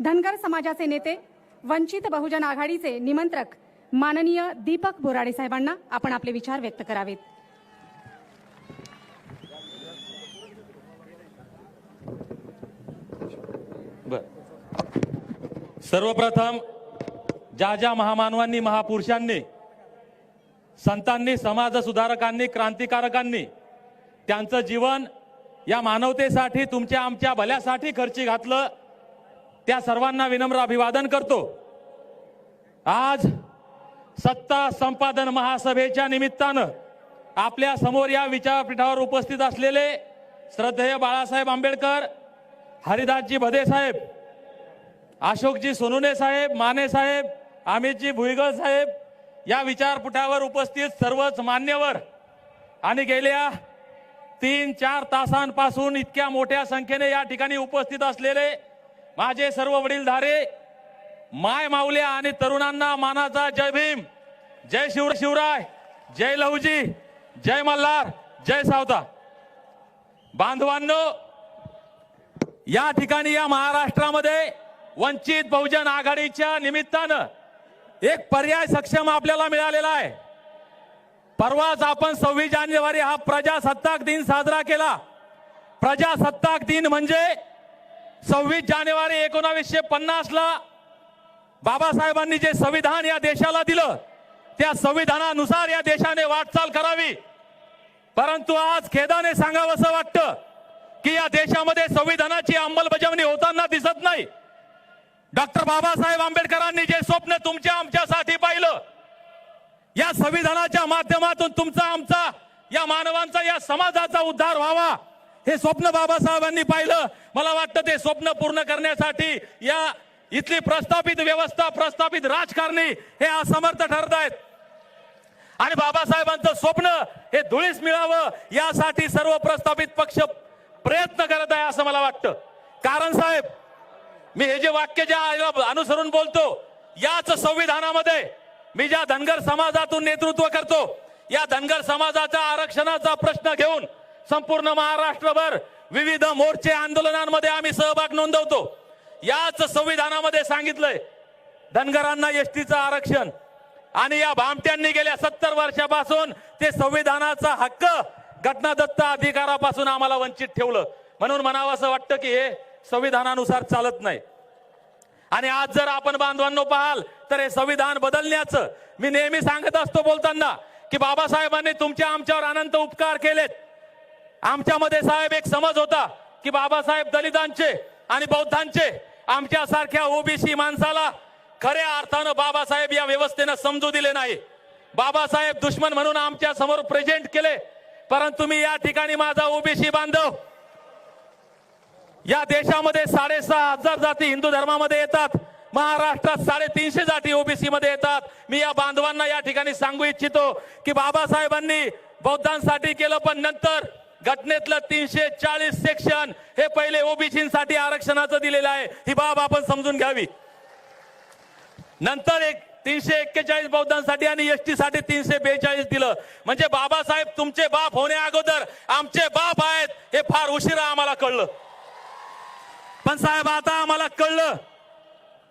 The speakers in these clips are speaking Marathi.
धनगर समाजाचे नेते वंचित बहुजन आघाडीचे निमंत्रक माननीय दीपक बोराडे साहेबांना आपण आपले विचार व्यक्त करावेत. बर. सर्वप्रथम ज्या ज्या महामानवांनी महापुरुषांनी संतांनी समाज सुधारकांनी क्रांतिकारकांनी त्यांचं जीवन या मानवतेसाठी तुमच्या आमच्या भल्यासाठी खर्ची घातलं त्या सर्वांना विनम्र अभिवादन करतो. आज सत्ता संपादन महासभेच्या निमित्तानं आपल्यासमोर या विचारपीठावर उपस्थित असलेले श्रद्धेय बाळासाहेब आंबेडकर हरिदासजी भदे साहेब अशोकजी सोनुने साहेब माने साहेब अमितजी भुईगळ साहेब या विचारपीठावर उपस्थित सर्वच मान्यवर आणि गेल्या तीन चार तासांपासून इतक्या मोठ्या संख्येने या ठिकाणी उपस्थित असलेले माझे सर्व वडीलधारे माय माऊल्या आणि तरुणांना मानाचा जय भीम. जय शिव शिवराय जय लहुजी जय मल्हार जय सावता. बांधवांनो या ठिकाणी या महाराष्ट्रामध्ये वंचित बहुजन आघाडीच्या निमित्तानं एक पर्याय सक्षम आपल्याला मिळालेला आहे. परवाच आपण सव्वीस जानेवारी हा प्रजासत्ताक दिन साजरा केला. प्रजासत्ताक दिन म्हणजे सव्वीस जानेवारी एकोणावीसशे पन्नास ला बाबासाहेबांनी जे संविधान या देशाला दिलं त्या संविधानानुसार या देशाने वाटचाल करावी. परंतु आज खेदाने सांगावंसं वाटतं की या देशामध्ये संविधानाची अंमलबजावणी होताना दिसत नाही. डॉक्टर बाबासाहेब आंबेडकरांनी जे स्वप्न तुमच्या आमच्यासाठी पाहिलं या संविधानाच्या माध्यमातून तुमचा आमचा या मानवांचा या समाजाचा उद्धार व्हावा. हे स्वप्न बाबासाहेबांनी पाहिलं. मला वाटतं ते स्वप्न पूर्ण करण्यासाठी या इथली प्रस्थापित व्यवस्था प्रस्थापित राजकारणी हे असमर्थ ठरत आहेत. आणि बाबासाहेबांचं स्वप्न हे धुळीस मिळावं यासाठी सर्व प्रस्थापित पक्ष प्रयत्न करत आहे असं मला वाटतं. कारण साहेब मी हे जे वाक्य ज्या अनुसरून बोलतो याच संविधानामध्ये मी ज्या धनगर समाजातून नेतृत्व करतो या धनगर समाजाच्या आरक्षणाचा प्रश्न घेऊन संपूर्ण महाराष्ट्रभर विविध मोर्चे आंदोलनांमध्ये आम्ही सहभाग नोंदवतो. याच संविधानामध्ये सांगितलंय धनगरांना एसटीचं आरक्षण आणि या भामट्यांनी गेल्या सत्तर वर्षापासून ते संविधानाचा हक्क घटनादत्त अधिकारापासून आम्हाला वंचित ठेवलं. म्हणून म्हणावं असं वाटतं की हे संविधानानुसार चालत नाही. आणि आज जर आपण बांधवांनो पाहाल तर हे संविधान बदलण्याचं मी नेहमी सांगत असतो बोलताना की बाबासाहेबांनी तुमच्या आमच्यावर अनंत उपकार केलेत. आमच्यामध्ये साहेब एक समज होता की बाबासाहेब दलितांचे आणि बौद्धांचे आमच्या सारख्या ओबीसी माणसाला खऱ्या अर्थानं बाबासाहेब या व्यवस्थेनं समजू दिले नाही. बाबासाहेब दुश्मन म्हणून आमच्यासमोर प्रेझेंट केले. परंतु मी या ठिकाणी माझा ओबीसी बांधव. या देशामध्ये साडेसहा हजार जाती हिंदू धर्मामध्ये येतात. महाराष्ट्रात साडेतीनशे जाती ओबीसी मध्ये येतात. मी या बांधवांना या ठिकाणी सांगू इच्छितो की बाबासाहेबांनी बौद्धांसाठी केलं पण नंतर घटनेतलं तीनशे चाळीस सेक्शन हे पहिले ओबीसीसाठी आरक्षणाचं दिलेलं आहे. ही बाब आपण समजून घ्यावी. नंतर एक तीनशे एक्केचाळीस बौद्धांसाठी आणि एसटी साठी तीनशे बेचाळीस दिलं. म्हणजे बाबासाहेब तुमचे बाप होण्या अगोदर आमचे बाप आहेत हे फार उशिरा आम्हाला कळलं. पण साहेब आता आम्हाला कळलं.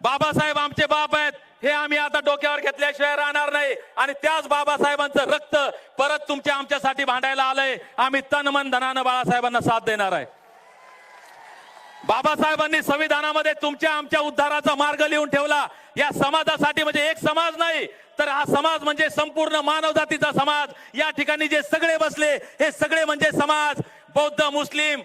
बाबासाहेब आमचे बाप आहेत हे आम्ही आता डोक्यावर घेतल्याशिवाय राहणार नाही. आणि त्याच बाबासाहेबांचं रक्त परत तुमच्या आमच्यासाठी भांडायला आलंय. आम्ही तन मन धनानं बाळासाहेबांना साथ देणार आहे. बाबासाहेबांनी संविधानामध्ये तुमच्या आमच्या उद्धाराचा मार्ग लिहून ठेवला. या समाजासाठी म्हणजे एक समाज नाही तर हा समाज म्हणजे संपूर्ण मानवजातीचा समाज. या ठिकाणी जे सगळे बसले हे सगळे म्हणजे समाज. बौद्ध मुस्लिम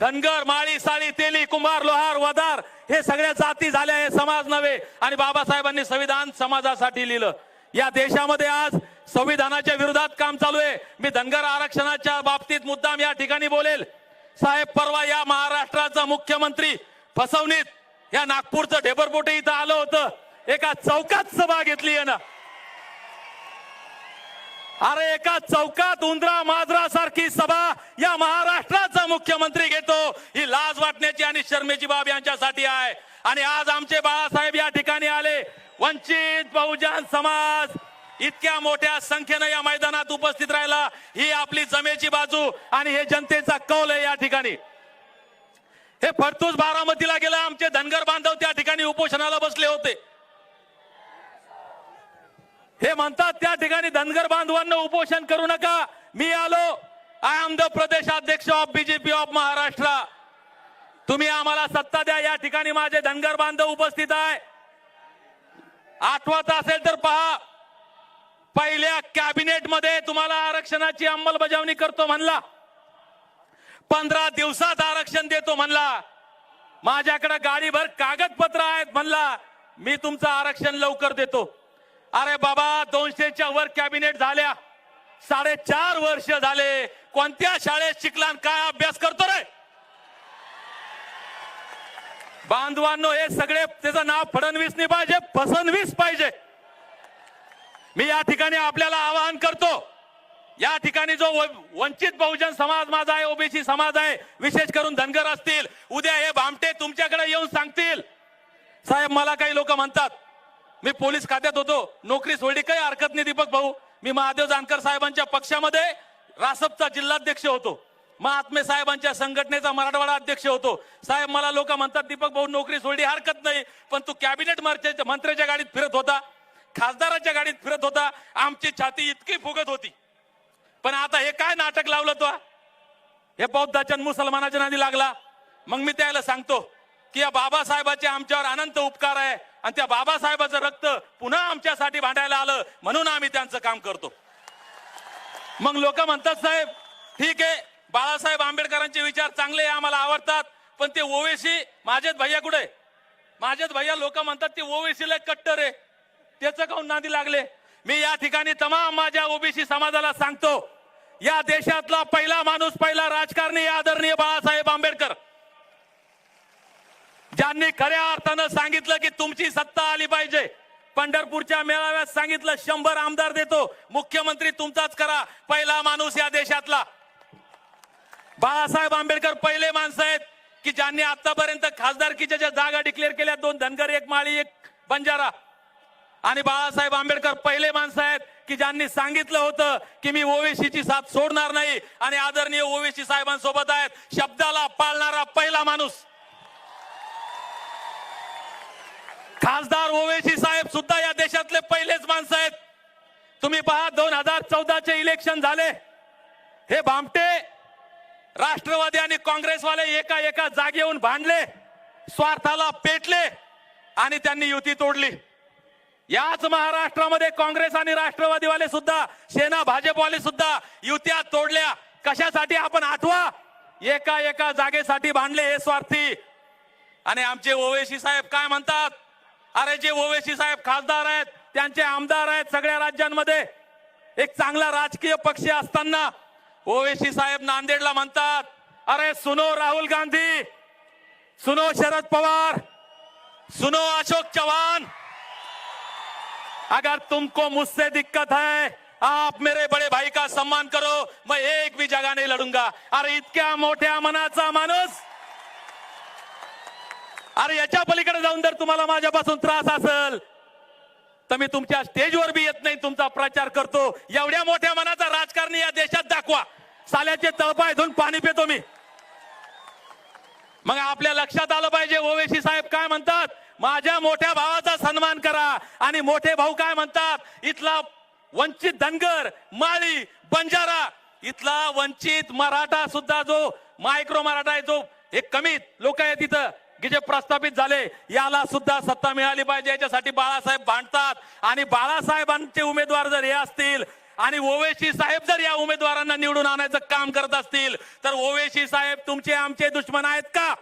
धनगर माळी साळी तेली कुंभार लोहार वदार हे सगळ्या जाती झाल्या हे समाज नव्हे. आणि बाबासाहेबांनी संविधान समाजासाठी लिहिलं. या देशामध्ये आज संविधानाच्या विरोधात काम चालू आहे. मी धनगर आरक्षणाच्या बाबतीत मुद्दाम या ठिकाणी बोलेल. साहेब परवा या महाराष्ट्राचा मुख्यमंत्री फसवणीत या नागपूरचं ढेबरपोटे इथं आलं होतं. एका चौकात सभा घेतली आहे ना. अरे एका चौकात उंदरा माजरा सारखी सभा या महाराष्ट्राचा मुख्यमंत्री घेतो. ही लाज वाटण्याची आणि शर्मेची बाब यांच्यासाठी आहे. आणि आज आमचे बाळासाहेब या ठिकाणी आले. वंचित बहुजन समाज इतक्या मोठ्या संख्येनं या मैदानात उपस्थित राहिला. ही आपली जमेची बाजू आणि हे जनतेचा कौल आहे या ठिकाणी. हे फडतूस बारामतीला गेला आमचे धनगर बांधव त्या ठिकाणी उपोषणाला बसले होते. हे म्हणतात त्या ठिकाणी धनगर बांधवांना उपोषण करू नका. मी आलो. आय एम द प्रदेश अध्यक्ष ऑफ बीजेपी ऑफ महाराष्ट्र तुम्ही आम्हाला सत्ता द्या. या ठिकाणी माझे धनगर बांधव उपस्थित आहे. आठवत असेल तर पहा. पहिल्या कॅबिनेटमध्ये तुम्हाला आरक्षणाची अंमलबजावणी करतो म्हणला. पंधरा दिवसात आरक्षण देतो म्हणला. माझ्याकडे गाडीभर कागदपत्र आहेत म्हणला. मी तुमचं आरक्षण लवकर देतो. अरे बाबा दोनशेच्या वर कॅबिनेट झाल्या. साडेचार वर्ष झाले. कोणत्या शाळेत शिकला आणि काय अभ्यास करतो रे? बांधवांनो हे सगळे त्याचं नाव फडणवीस नाही पाहिजे फसणवीस पाहिजे. मी या ठिकाणी आपल्याला आवाहन करतो. या ठिकाणी जो व- वंचित बहुजन समाज माझा आहे ओबीसी समाज आहे विशेष करून धनगर असतील उद्या हे भामटे तुमच्याकडे येऊन सांगतील. साहेब मला काही लोक म्हणतात. मी पोलीस खात्यात होतो. नोकरी सोडली काही हरकत नाही दीपक भाऊ. मी महादेव जानकर साहेबांच्या पक्षामध्ये रासपचा जिल्हाध्यक्ष होतो. महात्मे साहेबांच्या संघटनेचा मराठवाडा अध्यक्ष होतो. साहेब मला लोक म्हणतात दीपक भाऊ नोकरी सोडली हरकत नाही पण तू कॅबिनेट मंत्र्याच्या मंत्र्याच्या गाडीत फिरत होता. खासदाराच्या गाडीत फिरत होता. आमची छाती इतकी फुगत होती. पण आता हे काय नाटक लावलं तो हे? बौद्धाच्या मुसलमानाच्या नादी लागला. मग मी त्याला सांगतो की या बाबासाहेबाचे आमच्यावर अनंत उपकार आहे. आणि त्या बाबासाहेबाचं रक्त पुन्हा आमच्यासाठी भांडायला आलं म्हणून आम्ही त्यांचं काम करतो. मग लोक म्हणतात साहेब ठीक आहे बाळासाहेब आंबेडकरांचे विचार चांगले आम्हाला आवडतात पण ते ओवेसी माझेच भैया कुठे माझेच भैया लोक म्हणतात ते ओवेसीला कट्टर आहे त्याचं काऊन नादी लागले? मी या ठिकाणी तमाम माझ्या ओबीसी समाजाला सांगतो या देशातला पहिला माणूस पहिला राजकारणी आदरणीय बाळासाहेब आंबेडकर. ज्यांनी खऱ्या अर्थानं सांगितलं की तुमची सत्ता आली पाहिजे पंढरपूरच्या मेळाव्यात सांगितलं शंभर आमदार देतो मुख्यमंत्री तुमचाच करा पहिला माणूस या देशातला. बाळासाहेब आंबेडकर पहिले माणसं आहेत की ज्यांनी आतापर्यंत खासदारकीच्या ज्या जागा डिक्लेअर केल्या दोन धनगर एक माळी एक बंजारा. आणि बाळासाहेब आंबेडकर पहिले माणसं आहेत की ज्यांनी सांगितलं होतं की मी ओवेसीची साथ सोडणार नाही आणि आदरणीय ओवेसी साहेबांसोबत आहेत. शब्दाला पाळणारा पहिला माणूस. खासदार ओवेसी साहेब सुद्धा या देशातले पहिलेच माणसं आहेत. तुम्ही पहा दोन हजार चौदाचे इलेक्शन झाले. हे भामटे राष्ट्रवादी आणि काँग्रेसवाले एका एका जागेहून भांडले स्वार्थाला पेटले आणि त्यांनी युती तोडली. याच महाराष्ट्रामध्ये काँग्रेस आणि राष्ट्रवादीवाले सुद्धा सेना भाजपवाले सुद्धा युत्या तोडल्या. कशासाठी आपण आठवा? एका एका जागेसाठी भांडले हे स्वार्थी. आणि आमचे ओवेसी साहेब काय म्हणतात? अरे जे ओवेसी साहेब खासदार आहेत त्यांचे आमदार आहेत सगळ्या राज्यांमध्ये. एक चांगला राजकीय पक्ष असताना ओवेसी साहेब नांदेडला म्हणतात अरे सुनो राहुल गांधी सुनो शरद पवार सुनो अशोक चव्हाण. अगर तुमको मुझसे दिक्कत है आप मेरे बड़े भाई का सम्मान करो मैं एक भी जगह नहीं लढूंगा अरे इतक्या मोठ्या मनाचा माणूस अरे याच्या पलीकडे जाऊन जर तुम्हाला माझ्यापासून त्रास असेल तर मी तुमच्या स्टेजवर बी येत नाही तुमचा प्रचार करतो. एवढ्या मोठ्या मनाचा राजकारणी या देशात दाखवा. साल्याचे तळपाय धुवून पाणी पितो मी. मग आपल्या लक्षात आलं पाहिजे ओवेशी साहेब काय म्हणतात? माझ्या मोठ्या भावाचा सन्मान करा. आणि मोठे भाऊ काय म्हणतात? इथला वंचित धनगर माळी बंजारा इथला वंचित मराठा सुद्धा जो मायक्रो मराठा आहे जो एक कमी लोक आहेत तिथं की जे प्रस्थापित झाले याला सुद्धा सत्ता मिळाली पाहिजे. याच्यासाठी बाळासाहेब भांडतात. आणि बाळासाहेबांचे उमेदवार जर हे असतील आणि ओवेशी साहेब जर या उमेदवारांना निवडून आणायचं काम करत असतील तर ओवेशी साहेब तुमचे आमचे दुश्मन आहेत का?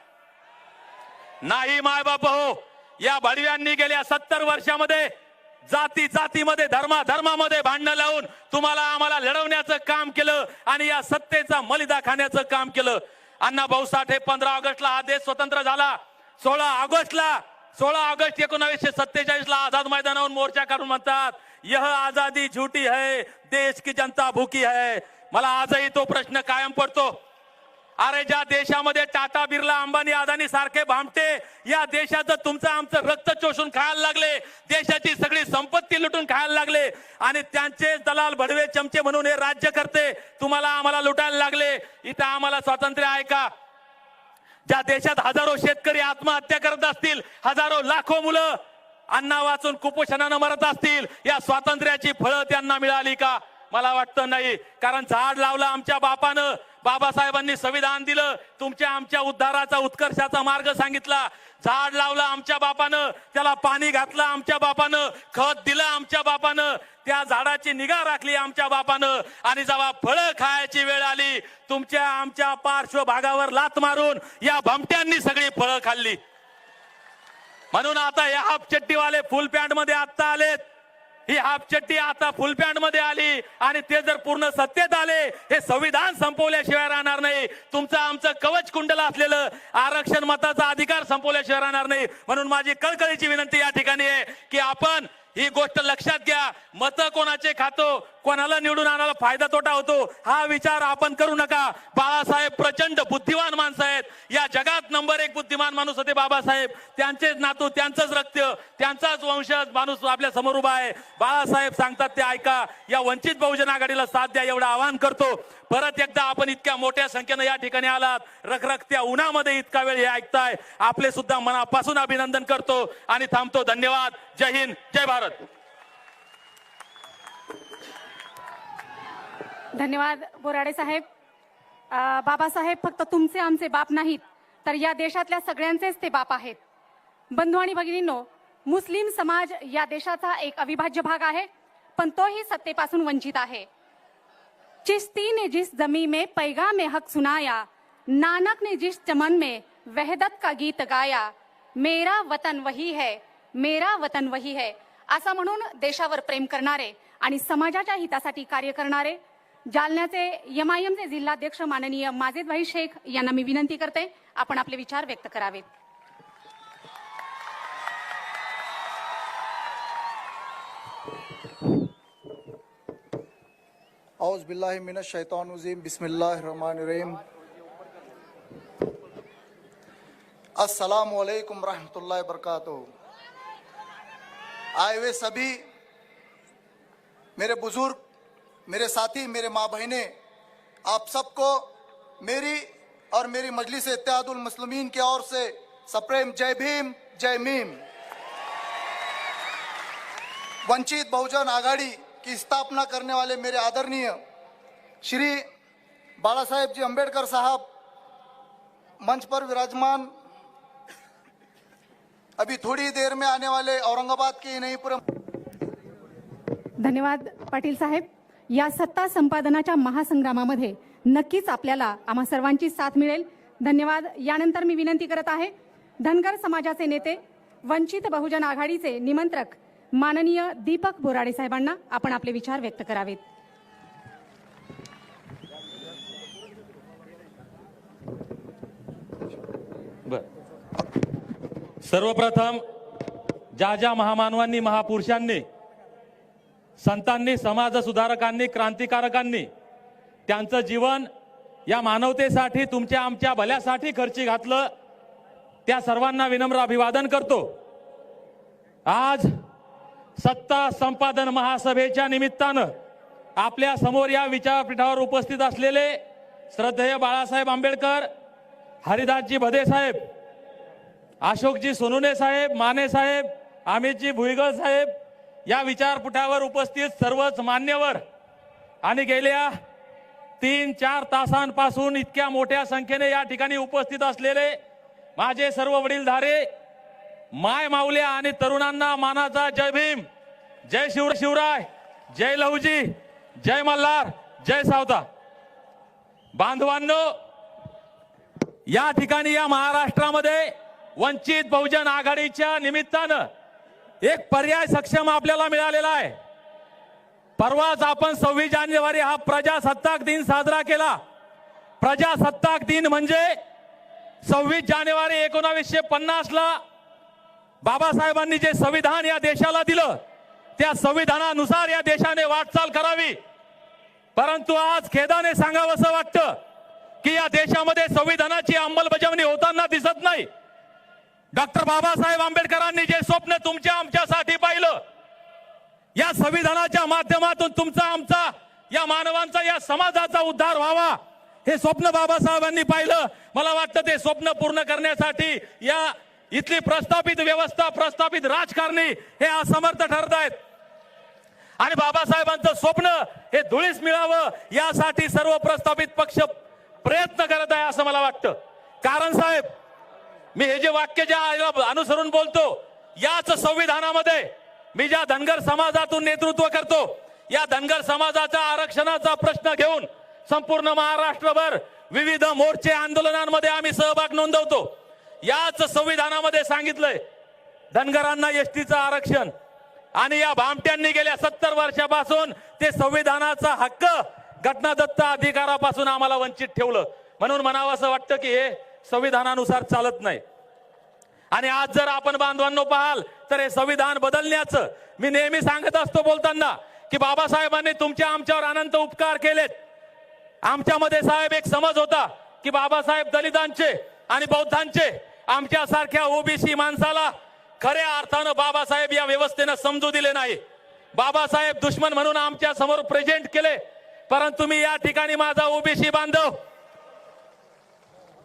नाही माय बाप हो. या भडव्यांनी गेल्या सत्तर वर्षामध्ये जाती जातीमध्ये धर्मा धर्मामध्ये भांडणं लावून तुम्हाला आम्हाला लढवण्याचं काम केलं आणि या सत्तेचा मलिदा खाण्याचं काम केलं. अण्णा भाऊ साठे पंधरा ऑगस्टला हा देश स्वतंत्र झाला. सोळा ऑगस्टला सोळा ऑगस्ट एकोणावीसशे सत्तेचाळीस ला आझाद मैदानावर मोर्चा काढून म्हणतात यह आजादी झूठी है देश की जनता भूकी है. मला आजही तो प्रश्न कायम पडतो. अरे ज्या देशामध्ये टाटा बिर्ला अंबानी अदानी सारखे भामटे या देशाचं तुमचं आमचं रक्त चोषून खायला लागले. देशाची सगळी संपत्ती लुटून खायला लागले. आणि त्यांचे दलाल भडवे चमचे म्हणून हे राज्य करते. तुम्हाला आम्हाला लुटायला लागले. इथं आम्हाला स्वातंत्र्य आहे का? ज्या देशात हजारो शेतकरी आत्महत्या करत असतील हजारो लाखो मुलं अन्ना वाचून कुपोषणानं मरत असतील या स्वातंत्र्याची फळं त्यांना मिळाली का? मला वाटतं नाही. कारण झाड लावलं आमच्या बापानं बाबासाहेबांनी संविधान दिलं तुमच्या आमच्या उद्धाराचा उत्कर्षाचा मार्ग सांगितला. झाड लावलं आमच्या बापानं त्याला पाणी घातलं आमच्या बापानं खत दिलं आमच्या बापानं त्या झाडाची निगा राखली आमच्या बापानं आणि जेव्हा फळं खायची वेळ आली तुमच्या आमच्या पार्श्वभागावर लात मारून या भमट्यांनी सगळी फळं खाल्ली. म्हणून आता या हाफ चड्डीवाले फुल पॅन्टमध्ये आत्ता आलेत. ही हाफचट्टी आता फुल पॅन्टमध्ये आली आणि ते जर पूर्ण सत्तेत आले हे संविधान संपवल्याशिवाय राहणार नाही. तुमचं आमचं कवच कुंडल असलेलं आरक्षण मताचा अधिकार संपवल्याशिवाय राहणार नाही. म्हणून माझी कळकळीची विनंती या ठिकाणी आहे की आपण ही गोष्ट लक्षात घ्या. मत कोणाचे खातो? कोणाला निवडून आणायला फायदा तोटा होतो हा विचार आपण करू नका. बाळासाहेब प्रचंड बुद्धिमान माणसं आहेत. या जगात नंबर एक बुद्धिमान माणूस होते बाबासाहेब. त्यांचेच नातू त्यांचंच रक्त त्यांचाच वंशज माणूस आपल्यासमोर उभा आहे. बाळासाहेब सांगतात ते ऐका या वंचित बहुजन आघाडीला साथ द्या एवढं आवाहन करतो. परत एकदा आपण इतक्या मोठ्या संख्येनं या ठिकाणी आलात. रखरखत्या उन्हामध्ये इतका वेळ हे ऐकताय. आपले सुद्धा मनापासून अभिनंदन करतो आणि थांबतो. धन्यवाद. जय हिंद. जय भारत. धन्यवाद बोराडे साहेब. बाबासाहेब फक्त तुमचे आमचे बाप नाहीत तर या देशातल्या सगळ्यांचेच ते बाप आहेत. बंधू आणि भगिनींनो मुस्लिम समाज या देशाचा एक अविभाज्य भाग आहे पण तोही सत्तेपासून वंचित आहे. चिस्ती ने जिस जमी में पैगा में हक सुनाया नानक ने जिस चमन में वहदत का गीत गाया मेरा वतन वही है मेरा वतन वही है असं म्हणून देशावर प्रेम करणारे आणि समाजाच्या हितासाठी कार्य करणारे जालन्याचे एमआयएमचे जिल्हाध्यक्ष माननीय माजिद भाई शेख यांना मी विनंती करते आपण आपले विचार व्यक्त करावेत. औज़ बिल्लाहि मिनश शैतानुज़ीम रहीम। अस्सलाम वालेकुम रहमतुल्लाहि वबरकातुहू आए हुए सभी मेरे बुजुर्ग मेरे साथी, मेरे माँ बहने आप सबको मेरी और मेरी मजलिस इत्तेहादुल मुस्लिमीन की ओर से सप्रेम जय भीम, जय मीम। वंचित बहुजन आघाड़ी की स्थापना करने वाले मेरे आदरणीय श्री बाला साहेब जी अंबेडकर साहब, मंच पर विराजमान। अभी थोड़ी देर में आने वाले औरंगाबाद के नहीं पूरे धन्यवाद, पाटिल साहेब। या सत्ता संपादनाच्या महासंग्रामामध्ये नक्कीच आपल्याला आम्हा सर्वांची साथ मिळेल. धन्यवाद. यानंतर मी विनंती करत आहे धनगर समाजाचे नेते वंचित बहुजन आघाडीचे निमंत्रक माननीय दीपक बोराडे साहेबांना आपण आपले विचार व्यक्त करावेत. बर. सर्वप्रथम ज्या ज्या महामानवांनी महापुरुषांनी संतांनी समाज सुधारकांनी क्रांतिकारकांनी त्यांचं जीवन या मानवतेसाठी तुमच्या आमच्या भल्यासाठी खर्ची घातलं. त्या सर्वांना विनम्र अभिवादन करतो. आज सत्ता संपादन महासभेच्या निमित्तानं आपल्यासमोर या विचारपीठावर उपस्थित असलेले श्रद्धेय बाळासाहेब आंबेडकर हरिदासजी भदे साहेब अशोकजी सोनुने साहेब माने साहेब अमितजी भुईगळ साहेब या विचारपुठावर उपस्थित सर्वच मान्यवर. आणि गेल्या तीन चार तासांपासून इतक्या मोठ्या संख्येने या ठिकाणी उपस्थित असलेले माझे सर्व वडीलधारे माय माऊल्या आणि तरुणांना मानाचा जय भीम जय शिव शिवराय जय लहुजी जय मल्हार जय सावता. बांधवांनो या ठिकाणी या महाराष्ट्रामध्ये वंचित बहुजन आघाडीच्या निमित्तानं एक पर्याय सक्षम आपल्याला मिळालेला आहे. परवाच आपण सव्वीस जानेवारी हा प्रजासत्ताक दिन साजरा केला. प्रजासत्ताक दिन म्हणजे सव्वीस जानेवारी एकोणावीसशे पन्नास ला बाबासाहेबांनी जे संविधान या देशाला दिलं त्या संविधानानुसार या देशाने वाटचाल करावी. परंतु आज खेदाने सांगावंसं वाटतं की या देशामध्ये संविधानाची अंमलबजावणी होताना दिसत नाही. डॉक्टर बाबासाहेब आंबेडकरांनी जे स्वप्न तुमच्या आमच्यासाठी पाहिलं या संविधानाच्या माध्यमातून तुमचा आमचा या मानवांचा या समाजाचा उद्धार व्हावा हे स्वप्न बाबासाहेबांनी पाहिलं. मला वाटतं ते स्वप्न पूर्ण करण्यासाठी या इथली प्रस्थापित व्यवस्था प्रस्थापित राजकारणी हे असमर्थ ठरत आहेत. आणि बाबासाहेबांचं स्वप्न हे धुळीस मिळावं यासाठी सर्व प्रस्थापित पक्ष प्रयत्न करत आहे असं मला वाटतं. कारण साहेब मी हे जे वाक्य ज्या अनुसरून बोलतो याच संविधानामध्ये मी ज्या धनगर समाजातून नेतृत्व करतो या धनगर समाजाचा आरक्षणाचा प्रश्न घेऊन संपूर्ण महाराष्ट्रभर विविध मोर्चे आंदोलनांमध्ये आम्ही सहभाग नोंदवतो. याच संविधानामध्ये सांगितलंय धनगरांना एसटीचं आरक्षण आणि या भामट्यांनी गेल्या सत्तर वर्षापासून ते संविधानाचा हक्क घटनादत्त अधिकारापासून आम्हाला वंचित ठेवलं. म्हणून म्हणावं असं वाटतं की हे संविधानानुसार चालत नाही. आणि आज जर आपण बांधवांनो पाहाल तर हे संविधान बदलण्याचं मी नेहमी सांगत असतो बोलताना की बाबासाहेबांनी तुमच्या आमच्यावर अनंत उपकार केलेत. आमच्यामध्ये साहेब एक समज होता की बाबासाहेब दलितांचे आणि बौद्धांचे आमच्या सारख्या ओबीसी माणसाला खऱ्या अर्थानं बाबासाहेब या व्यवस्थेनं समजू दिले नाही. बाबासाहेब दुश्मन म्हणून आमच्यासमोर प्रेझेंट केले परंतु मी या ठिकाणी माझा ओबीसी बांधव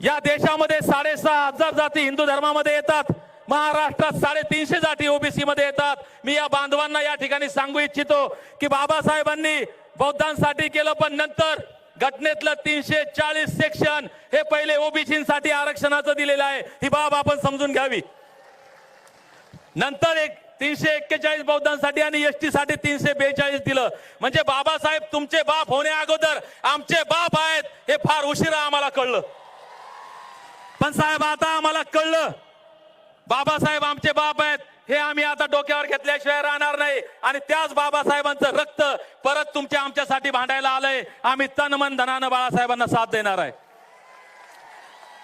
या देशामध्ये साडेसहा हजार जाती हिंदू धर्मामध्ये येतात. महाराष्ट्रात साडेतीनशे जाती ओबीसी मध्ये येतात. मी या बांधवांना या ठिकाणी सांगू इच्छितो की बाबासाहेबांनी बौद्धांसाठी केलं पण नंतर घटनेतलं तीनशे चाळीस सेक्शन हे पहिले ओबीसीसाठी आरक्षणाचं दिलेलं आहे. ही बाब आपण समजून घ्यावी. नंतर एक तीनशे एक्केचाळीस बौद्धांसाठी आणि एसटी साठी तीनशे बेचाळीस दिलं. म्हणजे बाबासाहेब तुमचे बाप होण्या अगोदर आमचे बाप आहेत हे फार उशिरा आम्हाला कळलं. पण साहेब आता आम्हाला कळलं. बाबासाहेब आमचे बाप आहेत. हे आम्ही आता डोक्यावर घेतल्याशिवाय राहणार नाही. आणि त्याच बाबासाहेबांचं रक्त परत तुमच्या आमच्यासाठी भांडायला आलंय. आम्ही तन मन धनानं बाळासाहेबांना साथ देणार आहे.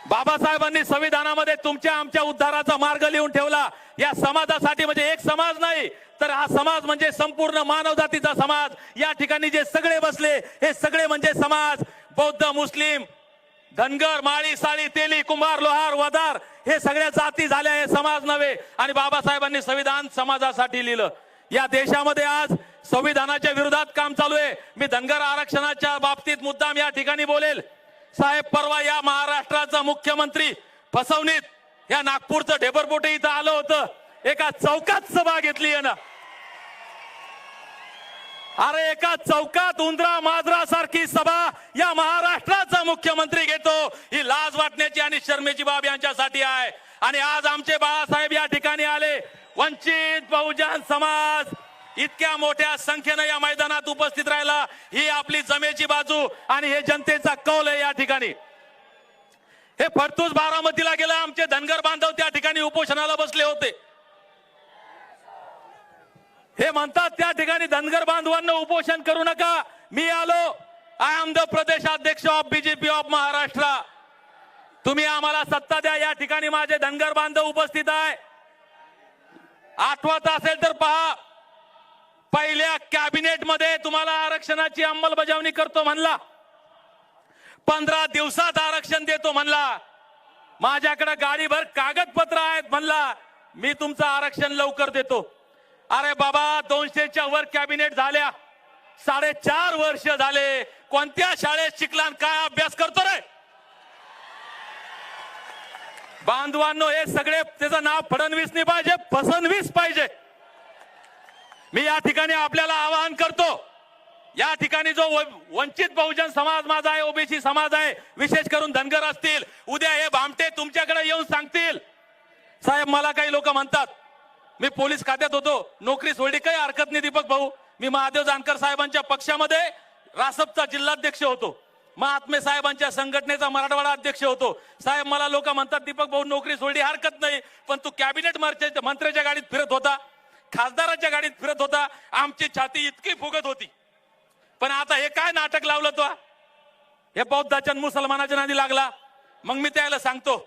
बाबासाहेबांनी संविधानामध्ये तुमच्या आमच्या उद्धाराचा मार्ग लिहून ठेवला. या समाजासाठी म्हणजे एक समाज नाही तर हा समाज म्हणजे संपूर्ण मानवजातीचा समाज. या ठिकाणी जे सगळे बसले हे सगळे म्हणजे समाज. बौद्ध मुस्लिम धनगर माळी साळी तेली कुंभार लोहार वदार हे सगळ्या जाती झाल्या हे समाज नव्हे. आणि बाबासाहेबांनी संविधान समाजासाठी लिहिलं. या देशामध्ये आज संविधानाच्या विरोधात काम चालू आहे. मी धनगर आरक्षणाच्या बाबतीत मुद्दाम या ठिकाणी बोलेल. साहेब परवा या महाराष्ट्राचा मुख्यमंत्री फसवणीत या नागपूरचं ढेबरपोटे इथं आलं होतं. एका चौकात सभा घेतली आहे ना. अरे एका चौकात उंदरा माजरा सारखी सभा या महाराष्ट्राचा मुख्यमंत्री घेतो. ही लाज वाटण्याची आणि शर्मेची बाब यांच्यासाठी आहे. आणि आज आमचे बाळासाहेब या ठिकाणी आले. वंचित बहुजन समाज इतक्या मोठ्या संख्येनं या मैदानात उपस्थित राहिला. ही आपली जमेची बाजू आणि हे जनतेचा कौल आहे या ठिकाणी. हे फडतूस बारामतीला गेला. आमचे धनगर बांधव त्या ठिकाणी उपोषणाला बसले होते. हे म्हणतात त्या ठिकाणी धनगर बांधवांना उपोषण करू नका. मी आलो. आय एम द प्रदेश अध्यक्ष ऑफ बीजेपी ऑफ महाराष्ट्र तुम्ही आम्हाला सत्ता द्या. या ठिकाणी माझे धनगर बांधव उपस्थित आहे. आठवत असेल तर पहा. पहिल्या कॅबिनेटमध्ये तुम्हाला आरक्षणाची अंमलबजावणी करतो म्हणला. पंधरा दिवसात आरक्षण देतो म्हणला. माझ्याकडे गाडीभर कागदपत्र आहेत म्हणला. मी तुमचं आरक्षण लवकर देतो. अरे बाबा दोनशेच्या वर कॅबिनेट झाल्या. साडेचार वर्ष झाले. कोणत्या शाळेत शिकला आणि काय अभ्यास करतो रे? बांधवांनो हे सगळे त्याचं नाव फडणवीस नाही पाहिजे फसणवीस पाहिजे. मी या ठिकाणी आपल्याला आवाहन करतो. या ठिकाणी जो व- वंचित बहुजन समाज माझा आहे ओबीसी समाज आहे विशेष करून धनगर असतील उद्या हे भामटे तुमच्याकडे येऊन सांगतील. साहेब मला काही लोक म्हणतात मी पोलीस खात्यात होतो. नोकरी सोडली काही हरकत नाही दीपक भाऊ. मी महादेव जानकर साहेबांच्या पक्षामध्ये रासपचा जिल्हाध्यक्ष होतो. महात्मे साहेबांच्या संघटनेचा मराठवाडा अध्यक्ष होतो. साहेब मला लोक म्हणतात दीपक भाऊ नोकरी सोडली हरकत नाही पण तू कॅबिनेट मंत्र्याच्या मंत्र्याच्या गाडीत फिरत होता खासदाराच्या गाडीत फिरत होता आमची छाती इतकी फुगत होती. पण आता हे काय नाटक लावलं तो? हे बौद्धाच्या मुसलमानाच्या नादी लागला. मग मी त्याला सांगतो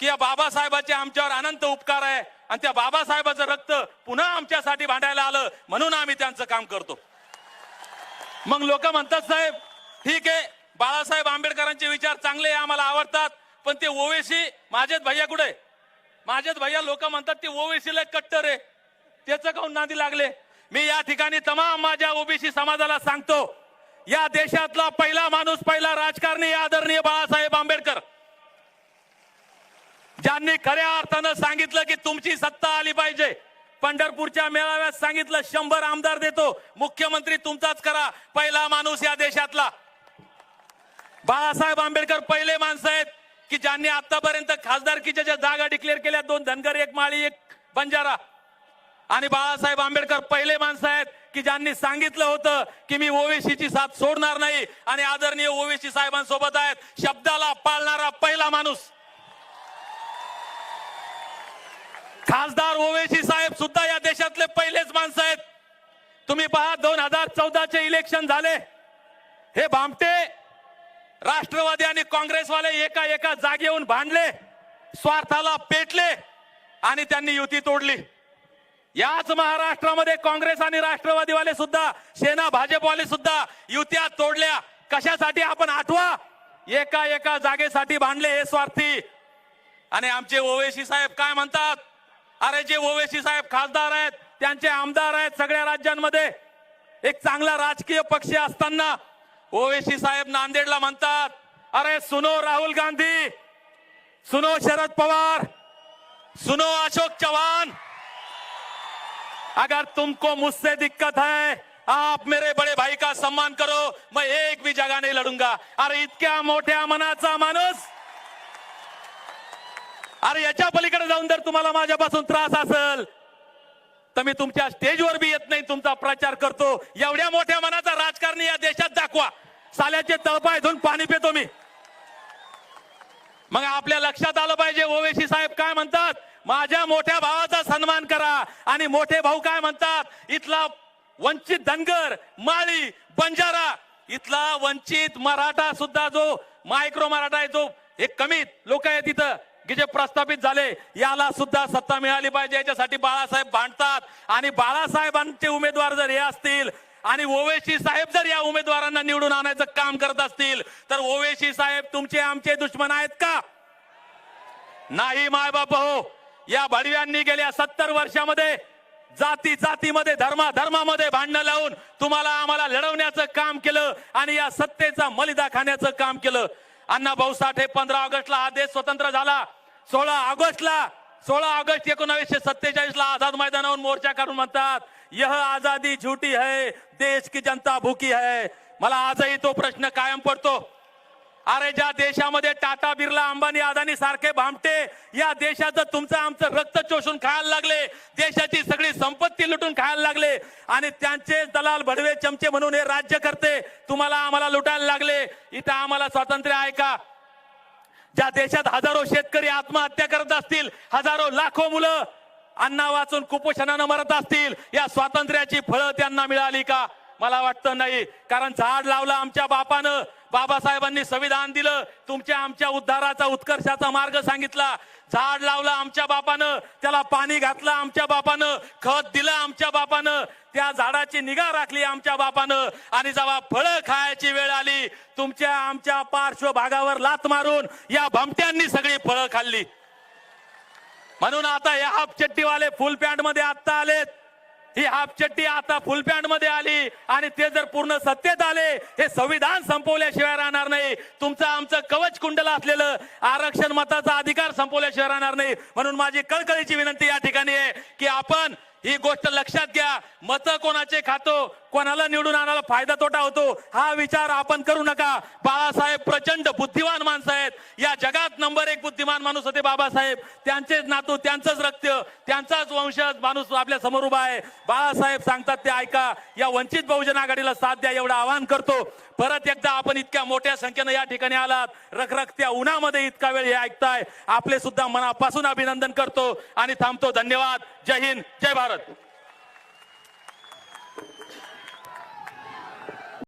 की या बाबासाहेबाचे आमच्यावर अनंत उपकार आहे. आणि त्या बाबासाहेबाचं रक्त पुन्हा आमच्यासाठी भांडायला आलं. म्हणून आम्ही त्यांचं काम करतो. मग लोक म्हणतात साहेब ठीक आहे. बाळासाहेब आंबेडकरांचे विचार चांगले आम्हाला आवडतात. पण ते ओवेसी माझेच भैया कुठे माझेच भैया लोक म्हणतात ते ओवेसीला कट्टर आहे. त्याचं काऊन नादी लागले? मी या ठिकाणी तमाम माझ्या ओबीसी समाजाला सांगतो या देशातला पहिला माणूस पहिला राजकारणी आदरणीय बाळासाहेब आंबेडकर. ज्यांनी खऱ्या अर्थानं सांगितलं की तुमची सत्ता आली पाहिजे पंढरपूरच्या मेळाव्यात सांगितलं शंभर आमदार देतो मुख्यमंत्री तुमचाच करा पहिला माणूस या देशातला. बाळासाहेब आंबेडकर पहिले माणसं आहेत की ज्यांनी आतापर्यंत खासदारकीच्या ज्या जागा डिक्लेअर केल्या दोन धनगर एक माळी एक बंजारा. आणि बाळासाहेब आंबेडकर पहिले माणसं आहेत की ज्यांनी सांगितलं होतं की मी ओवेसीची साथ सोडणार नाही आणि आदरणीय ओवेसी साहेबांसोबत आहेत. शब्दाला पाळणारा पहिला माणूस. खासदार ओवेसी साहेब सुद्धा या देशातले पहिलेच माणसं आहेत. तुम्ही पहा दोन हजार चौदाचे इलेक्शन झाले. हे भामटे राष्ट्रवादी आणि काँग्रेसवाले एका एका जागेहून भांडले स्वार्थाला पेटले आणि त्यांनी युती तोडली. याच महाराष्ट्रामध्ये काँग्रेस आणि राष्ट्रवादीवाले सुद्धा सेना भाजपवाले सुद्धा युत्या तोडल्या. कशासाठी आपण आठवा? एका एका जागेसाठी भांडले हे स्वार्थी. आणि आमचे ओवेसी साहेब काय म्हणतात? अरे जे ओवेसी साहेब खासदार आहेत त्यांचे आमदार आहेत सगळ्या राज्यांमध्ये. एक चांगला राजकीय पक्ष असताना ओवेसी साहेब नांदेडला म्हणतात अरे सुनो राहुल गांधी सुनो शरद पवार सुनो अशोक चौहान अगर तुमको मुझसे दिक्कत है आप मेरे बड़े भाई का सम्मान करो मैं एक भी जगह नहीं लढूंगा अरे इतक्या मोठ्या मनाचा माणूस अरे याच्या पलीकडे जाऊन जर तुम्हाला माझ्यापासून त्रास असेल तर मी तुमच्या स्टेजवर बी येत नाही तुमचा प्रचार करतो. एवढ्या मोठ्या मनाचा राजकारणी या देशात दाखवा. साल्याचे तळपाय धुवून पाणी पितो मी. मग आपल्या लक्षात आलं पाहिजे ओवेशी साहेब काय म्हणतात? माझ्या मोठ्या भावाचा सन्मान करा. आणि मोठे भाऊ काय म्हणतात? इथला वंचित धनगर माळी बंजारा. इथला वंचित मराठा सुद्धा जो मायक्रो मराठा आहे जो हे कमीत लोक आहेत तिथं की जे प्रस्थापित झाले याला सुद्धा सत्ता मिळाली पाहिजे. याच्यासाठी बाळासाहेब भांडतात. आणि बाळासाहेबांचे उमेदवार जर हे असतील आणि ओवेसी साहेब जर या उमेदवारांना निवडून आणायचं काम करत असतील तर ओवेसी साहेब तुमचे आमचे दुश्मन आहेत का? नाही माय हो. या भडव्यांनी गेल्या सत्तर वर्षामध्ये जाती जातीमध्ये धर्मा धर्मामध्ये भांडणं लावून तुम्हाला आम्हाला लढवण्याचं काम केलं आणि या सत्तेचा मलिदा खाण्याचं काम केलं. अण्णा भाऊ साठे पंधरा ऑगस्टला हा देश स्वतंत्र झाला. सोळा ऑगस्टला सोळा ऑगस्ट एकोणावीसशे सत्तेचाळीस ला आझाद मैदानावर मोर्चा काढून म्हणतात यह आजादी झूठी है देश की जनता भूकी है. मला आजही तो प्रश्न कायम पडतो. अरे ज्या देशामध्ये टाटा बिर्ला अंबानी अदानी सारखे भामटे या देशाचं तुमचं आमचं रक्त चोषून खायला लागले. देशाची सगळी संपत्ती लुटून खायला लागले. आणि त्यांचे दलाल भडवे चमचे म्हणून हे राज्य करते. तुम्हाला आम्हाला लुटायला लागले. इथं आम्हाला स्वातंत्र्य आहे का? ज्या देशात हजारो शेतकरी आत्महत्या करत असतील हजारो लाखो मुलं अन्ना वाचून कुपोषणानं मरत असतील या स्वातंत्र्याची फळं त्यांना मिळाली का? मला वाटतं नाही. कारण झाड लावलं आमच्या बापानं. बाबासाहेबांनी संविधान दिलं. तुमच्या आमच्या उद्धाराचा उत्कर्षाचा मार्ग सांगितला. झाड लावलं आमच्या बापानं. त्याला पाणी घातलं आमच्या बापानं. खत दिलं आमच्या बापानं. त्या झाडाची निगा राखली आमच्या बापानं. आणि जेव्हा फळं खायची वेळ आली तुमच्या आमच्या पार्श्वभागावर लात मारून या भमट्यांनी सगळी फळं खाल्ली. म्हणून आता या हाफ चट्टीवाले फुल पॅन्टमध्ये आत्ता आलेत. ही हाफ आता फुल पॅन्टमध्ये आली आणि ते जर पूर्ण सत्तेत आले हे संविधान संपवल्याशिवाय राहणार नाही. तुमचं आमचं कवच कुंडल असलेलं आरक्षण मताचा अधिकार संपवल्याशिवाय राहणार नाही. म्हणून माझी कळकळीची विनंती या ठिकाणी आहे की आपण ही गोष्ट लक्षात घ्या. मत कोणाचे खातो? कोणाला निवडून आणायला फायदा तोटा होतो हा विचार आपण करू नका. बाळासाहेब प्रचंड बुद्धिमान माणसं आहेत. या जगात नंबर एक बुद्धिमान माणूस होते बाबासाहेब. त्यांचेच नातू त्यांचंच रक्त त्यांचाच वंशज माणूस आपल्यासमोर उभा आहे. बाळासाहेब सांगतात ते ऐका या वंचित बहुजन आघाडीला साथ द्या एवढं आवाहन करतो. परत एकदा आपण इतक्या मोठ्या संख्येनं या ठिकाणी आलात. रखरखत्या उन्हामध्ये इतका वेळ हे ऐकताय. आपले सुद्धा मनापासून अभिनंदन करतो आणि थांबतो. धन्यवाद. जय हिंद. जय भारत.